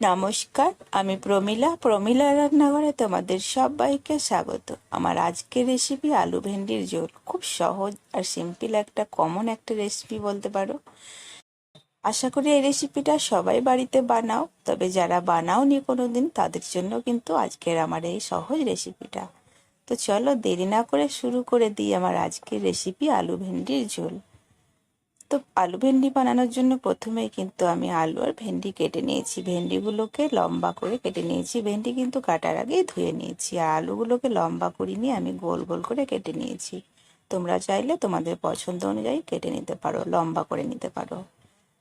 নমস্কার, আমি প্রমিলা। প্রমিলা রান্নাঘরে তোমাদের সবাইকে স্বাগত। আমার আজকের রেসিপি আলু ভেন্ডির ঝোল। খুব সহজ আর সিম্পল একটা কমন একটা রেসিপি বলতে পারো। আশা করি এই রেসিপিটা সবাই বাড়িতে বানাও। তবে যারা বানাওনি কোনো দিন তাদের জন্য কিন্তু আজকের আমার এই সহজ রেসিপিটা তো চলো দেরি না করে শুরু করে দিই আমার আজকের রেসিপি আলু ভেন্ডির ঝোল। তো আলু ভেন্ডি বানানোর জন্য প্রথমেই কিন্তু আমি আলু আর ভেন্ডি কেটে নিয়েছি। ভেন্ডিগুলোকে লম্বা করে কেটে নিয়েছি। ভেন্ডি কিন্তু কাটার আগেই ধুয়ে নিয়েছি। আর আলুগুলোকে লম্বা করে নিয়ে আমি গোল গোল করে কেটে নিয়েছি। তোমরা চাইলে তোমাদের পছন্দ অনুযায়ী কেটে নিতে পারো, লম্বা করে নিতে পারো।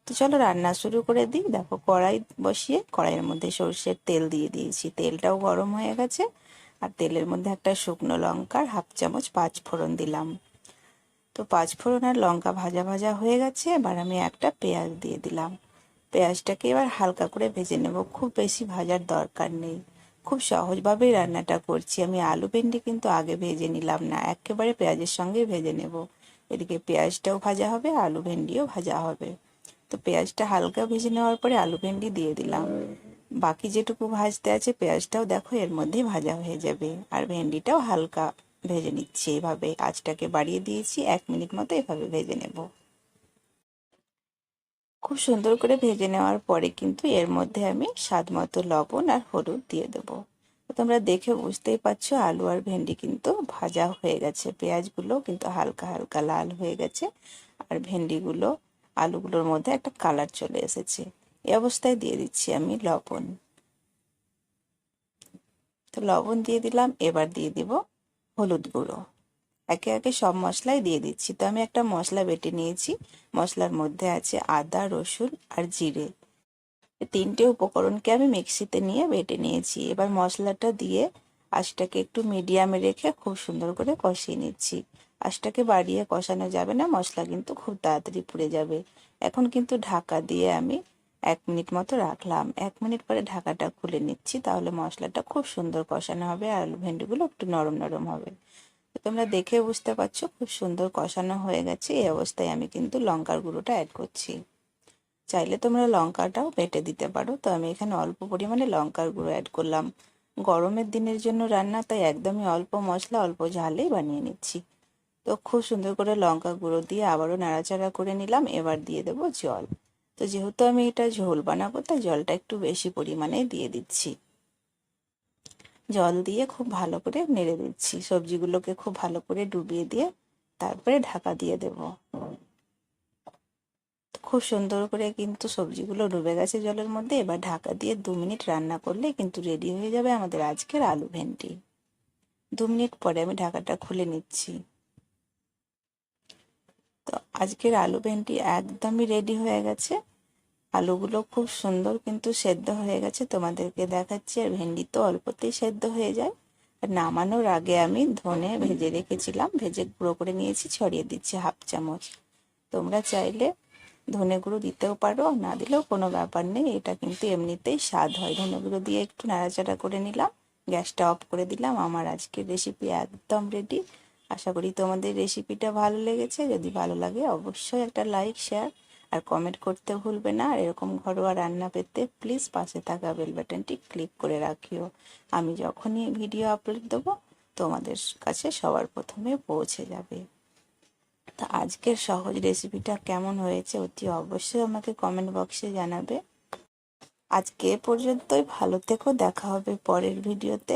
তো চলো রান্না শুরু করে দিই। দেখো কড়াই বসিয়ে কড়াইয়ের মধ্যে সর্ষের তেল দিয়ে দিয়েছি। তেলটাও গরম হয়ে গেছে। আর তেলের মধ্যে একটা শুকনো লঙ্কার হাফ চামচ পাঁচ ফোড়ন দিলাম। তো পাঁচ ফোড়ন আর লঙ্কা ভাজা ভাজা হয়ে গেছে। এবার আমি একটা পেঁয়াজ দিয়ে দিলাম। পেঁয়াজটাকে এবার হালকা করে ভেজে নেব। খুব বেশি ভাজার দরকার নেই। খুব সহজভাবেই রান্নাটা করছি। আমি আলু ভেন্ডি কিন্তু আগে ভেজে নিলাম না। একেবারে পেঁয়াজের সঙ্গে ভেজে নেব। এদিকে পেঁয়াজটাও ভাজা হবে, আলু ভেন্ডিও ভাজা হবে। তো পেঁয়াজটা হালকা ভেজে নেওয়ার পরে আলু ভেন্ডি দিয়ে দিলাম। বাকি যেটুকু ভাজতে আছে পেঁয়াজটাও দেখো এর মধ্যে ভাজা হয়ে যাবে। আর ভেন্ডিটাও হালকা। ভেজে নিচ্ছি। এভাবে আঁচটাকে বাড়িয়ে দিয়েছি। এক মিনিট মতো এভাবে ভেজে নেব। খুব সুন্দর করে ভেজে নেওয়ার পরে কিন্তু এর মধ্যে আমি স্বাদ মতো লবণ আর হলুদ দিয়ে দেবো। তোমরা দেখে বুঝতেই পারছ, আলু আর ভেন্ডি কিন্তু ভাজা হয়ে গেছে। পেঁয়াজগুলো কিন্তু হালকা হালকা লাল হয়ে গেছে আর ভেন্ডিগুলো, আলুগুলোর মধ্যে একটা কালার চলে এসেছে। এই অবস্থায় দিয়ে দিচ্ছি আমি লবণ। তো লবণ দিয়ে দিলাম, এবার দিয়ে দিব হলুদ গুঁড়ো। একে একে সব মশলাই দিয়ে দিচ্ছি। তো আমি একটা মশলা বেটে নিয়েছি। মশলার মধ্যে আছে আদা, রসুন আর জিরে। তিনটে উপকরণকে আমি মিক্সিতে নিয়ে বেটে নিয়েছি। এবার মশলাটা দিয়ে আঁচটাকে একটু মিডিয়ামে রেখে খুব সুন্দর করে কষিয়ে নিচ্ছি। আঁচটাকে বাড়িয়ে কষানো যাবে না। মশলা কিন্তু খুব তাড়াতাড়ি পুড়ে যাবে। এখন কিন্তু ঢাকা দিয়ে আমি এক মিনিট মতো রাখলাম। এক মিনিট পরে ঢাকাটা খুলে নিচ্ছি। তাহলে মশলাটা খুব সুন্দর কষানো হবে আর আলু ভেন্ডিগুলো একটু নরম নরম হবে। তোমরা দেখে বুঝতে পারছ, খুব সুন্দর কষানো হয়ে গেছে। এই অবস্থায় আমি কিন্তু লঙ্কার গুঁড়োটা অ্যাড করছি। চাইলে তোমরা লঙ্কাটাও বেটে দিতে পারো। তো আমি এখানে অল্প পরিমাণে লঙ্কার গুঁড়ো অ্যাড করলাম। গরমের দিনের জন্য রান্না, তাই একদমই অল্প মশলা, অল্প ঝালেই বানিয়ে নিচ্ছি। তো খুব সুন্দর করে লঙ্কা গুঁড়ো দিয়ে আবারও নাড়াচাড়া করে নিলাম। এবার দিয়ে দেবো জল। তো যেহেতু আমি এটা ঝোল বানাবো, তাই জলটা একটু বেশি পরিমাণে দিয়ে দিচ্ছি। জল দিয়ে খুব ভালো করে নেড়ে দিচ্ছি। সবজিগুলোকে খুব ভালো করে ডুবিয়ে দিয়ে তারপরে ঢাকা দিয়ে দেব। খুব সুন্দর করে কিন্তু সবজিগুলো ডুবে গেছে জলের মধ্যে। এবার ঢাকা দিয়ে দু মিনিট রান্না করলে কিন্তু রেডি হয়ে যাবে আমাদের আজকের আলু ভেন্ডি। দু মিনিট পরে আমি ঢাকাটা খুলে নিচ্ছি। তো আজকের আলু ভেন্ডি একদমই রেডি হয়ে গেছে। আলুগুলো খুব সুন্দর কিন্তু সেদ্ধ হয়ে গেছে। তোমাদেরকে দেখাচ্ছি, আর ভেন্ডি তো অল্পতেই সেদ্ধ হয়ে যায়। আর নামানোর আগে আমি ধনে ভেজে রেখেছিলাম, ভেজে গুঁড়ো করে নিয়েছি, ছড়িয়ে দিচ্ছি হাফ চামচ। তোমরা চাইলে ধনে গুঁড়ো দিতেও পারো, না দিলেও কোনো ব্যাপার নেই। এটা কিন্তু এমনিতেই স্বাদ হয়। ধনে গুঁড়ো দিয়ে একটু নাড়াচাড়া করে নিলাম। গ্যাসটা অফ করে দিলাম। আমার আজকের রেসিপি একদম রেডি আশা করি তোমাদের রেসিপিটা ভালো লেগেছে। যদি ভালো লাগে অবশ্যই একটা লাইক শেয়ার আর কমেন্ট করতে ভুলবে না। আর এরকম ঘরোয়া রান্না পেতে প্লিজ পাশে থাকা বেল বাটনটি ক্লিক করে রাখিও। আমি যখনই ভিডিও আপলোড দেবো, তোমাদের কাছে সবার প্রথমে পৌঁছে যাবে। তা আজকের সহজ রেসিপিটা কেমন হয়েছে অতি অবশ্যই আমাকে কমেন্ট বক্সে জানাবে। আজকে পর্যন্তই। ভালো থেকো। দেখা হবে পরের ভিডিওতে